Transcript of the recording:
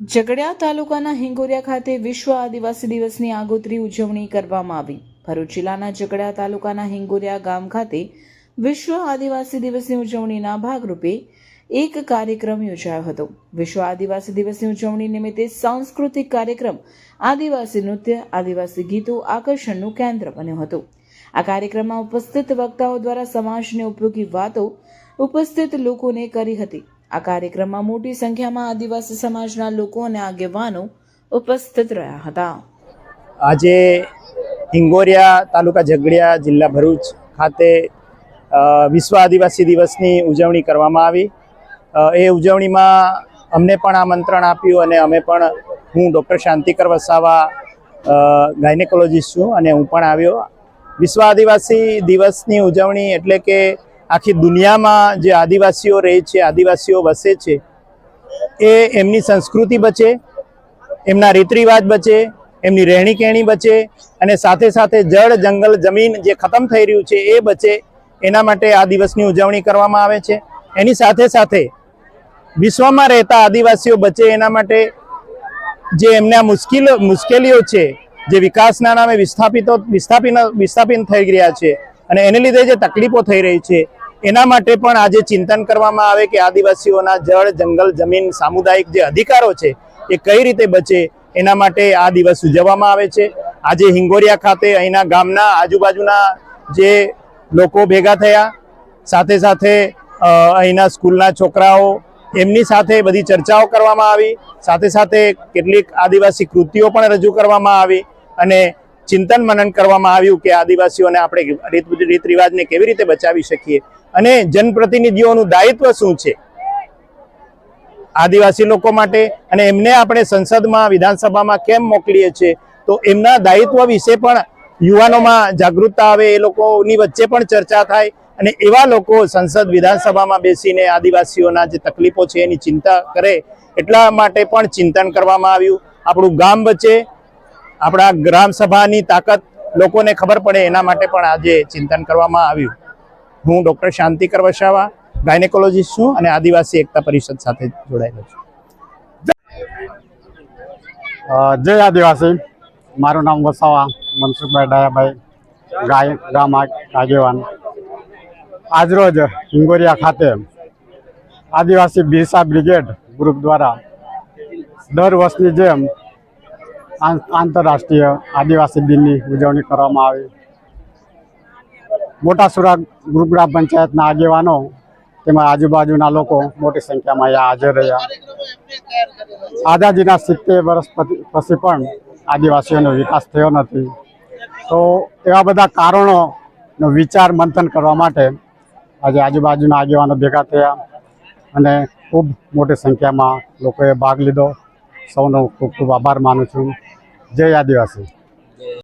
ઝઘડિયા તાલુકાના હિંગોરિયા ખાતે વિશ્વ આદિવાસી દિવસની આગોતરી ઉજવણી કરવામાં આવી. ભરૂચ જિલ્લાના ઝઘડિયા તાલુકાના હિંગોરિયા ગામ ખાતે વિશ્વ આદિવાસી દિવસની ઉજવણીના ભાગરૂપે એક કાર્યક્રમ યોજાયો હતો. વિશ્વ આદિવાસી દિવસની ઉજવણી નિમિત્તે સાંસ્કૃતિક કાર્યક્રમ, આદિવાસી નૃત્ય, આદિવાસી ગીતો આકર્ષણનું કેન્દ્ર બન્યો હતો. આ કાર્યક્રમમાં ઉપસ્થિત વક્તાઓ દ્વારા સમાજને ઉપયોગી વાતો ઉપસ્થિત લોકોને કરી હતી. આ કાર્યક્રમમાં મોટી સંખ્યામાં આદિવાસી સમાજના લોકો અને આગેવાનો ઉપસ્થિત રહ્યા હતા. આજે હિંગોરિયા તાલુકા ઝઘડિયા જિલ્લા ભરૂચ ખાતે વિશ્વ આદિવાસી દિવસની ઉજવણી કરવામાં આવી. એ ઉજવણીમાં અમને પણ આમંત્રણ આપ્યું અને અમે પણ હું ડૉક્ટર શાંતિકર વસાવા ગાયનેકોલોજીસ્ટ છું અને હું પણ આવ્યો. વિશ્વ આદિવાસી દિવસની ઉજવણી એટલે કે આખી દુનિયામાં જે આદિવાસીઓ રહે છે, આદિવાસીઓ વસે છે, એ એમની સંસ્કૃતિ બચે, એમના રીત રિવાજ બચે, એમની રહેણી કહેણી બચે અને સાથે સાથે જળ, જંગલ, જમીન જે ખતમ થઈ રહ્યું છે, એ બચે. એના માટે આ દિવસની ઉજવણી કરવામાં આવે છે. એની સાથે સાથે વિશ્વમાં રહેતા આદિવાસીઓ બચે એના માટે જે એમના મુશ્કેલ, મુશ્કેલીઓ છે, જે વિકાસના નામે વિસ્થાપિતો વિસ્થાપિત વિસ્થાપિત થઈ રહ્યા છે અને એને લીધે જે તકલીફો થઈ રહી છે એના માટે પણ આજે ચિંતન કરવામાં આવે કે આદિવાસીઓના જળ, જંગલ, જમીન, સામુદાયિક જે અધિકારો છે, એ કઈ રીતે બચે, એના માટે આ દિવસ ઉજવવામાં આવે છે. આજે હિંગોરિયા ખાતે અહીંના ગામના આજુબાજુના જે લોકો ભેગા થયા, સાથે સાથે અહીંના સ્કૂલના છોકરાઓ, એમની સાથે બધી ચર્ચાઓ કરવામાં આવી. સાથે સાથે કેટલીક આદિવાસી કૃતિઓ પણ રજૂ કરવામાં આવી અને ચિંતન મનન કરવામાં આવ્યું કે આદિવાસીઓને આપણે રીત રીત રિવાજને કેવી રીતે બચાવી શકીએ? અને જનપ્રતિનિધિઓનું દાયિત્વ શું છે? આદિવાસી લોકો માટે અને એમને આપણે સંસદમાં, વિધાનસભામાં કેમ મોકલીએ છીએ? તો એમના દાયિત્વ વિશે પણ યુવાનોમાં જાગૃતતા આવે, એ લોકોની વચ્ચે પણ ચર્ચા થાય અને એવા લોકો સંસદ, વિધાનસભામાં બેસીને આદિવાસીઓના જે તકલીફો છે એની ચિંતા કરે એટલા માટે પણ ચિંતન કરવામાં આવ્યું. આપણું ગામ વચ્ચે આપણા ગ્રામ સભાની તાકાત લોકોને ખબર પડે એના માટે પણ આજે ચિંતન કરવામાં આવ્યું. હું ડૉક્ટર શાંતિકર વસાવા ગાયનેકોલોજીસ્ટ છું અને આદિવાસી એકતા પરિષદ સાથે જોડાયેલો છું. જય આદિવાસી. મારું નામ વસાવા, મનસુખભાઈ ડાયાભાઈ, ગાય, ગામ આગેવાન. આજરોજ હિંગોરિયા ખાતે આદિવાસી બિરસા બ્રિગેડ ગ્રુપ દ્વારા દર વર્ષની જેમ આંતરરાષ્ટ્રીય આદિવાસી દિનની ઉજવણી કરવામાં આવી. મોટા સુરા ગ્રુપ ગ્રામ પંચાયતના આગેવાનો તેમાં આજુબાજુના લોકો મોટી સંખ્યામાં અહીંયા હાજર રહ્યા. આઝાદીના સિત્તેર વર્ષ પછી પણ આદિવાસીઓનો વિકાસ થયો નથી. તો એવા બધા કારણોનો વિચાર મંથન કરવા માટે આજે આજુબાજુના આગેવાનો ભેગા થયા અને ખૂબ મોટી સંખ્યામાં લોકોએ ભાગ લીધો. સૌનો ખૂબ ખૂબ આભાર માનું છું. જય આદિવાસી.